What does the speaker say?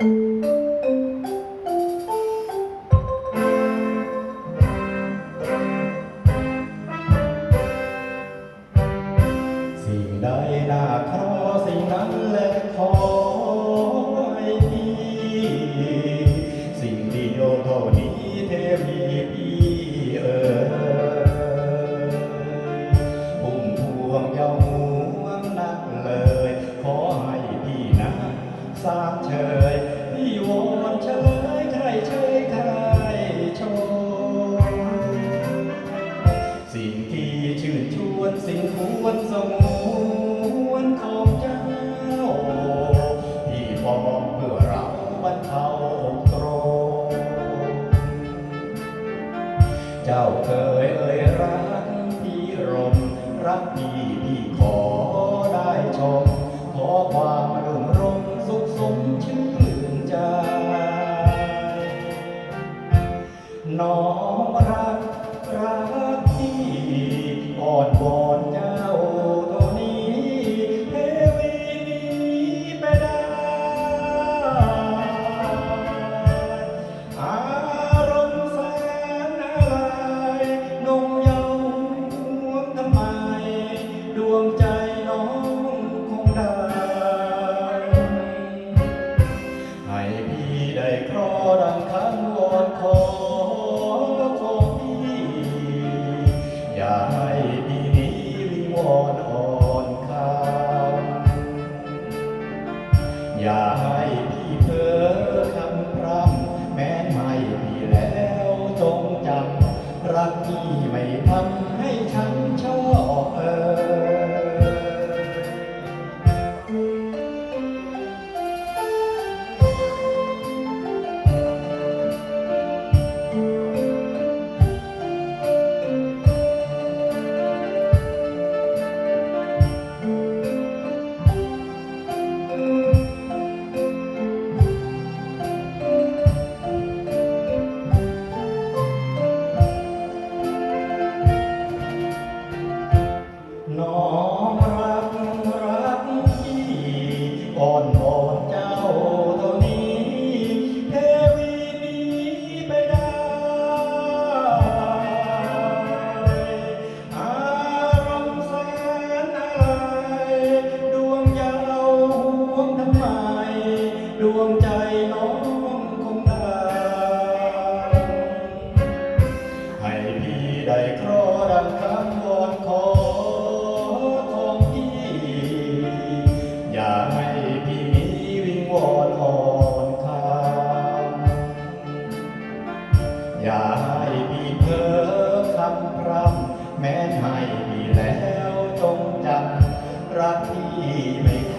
สิ่งใดน่าขอสิ่งนั้นแหละขอให้พี่สิ่งเดียวเท่านี้เทพีพี่เอ๋ยพุ่มพวงเยาห่วงนักเลย ขอให้พี่นะสามเชย จ้าเคยเอ่ยรักพี่รม รักพี่พี่ขอได้ชม ขอความรุ่งรมสุขสมชื่นใจน้อง อย่า ได้ครอดังคำวอนขอของพี่ อย่าให้พี่นี้วิงวอนอ่อนคำอย่าให้พี่เพ้อคำพร่ำแม้ไม่มีแล้วจงจำรักพี่ไม่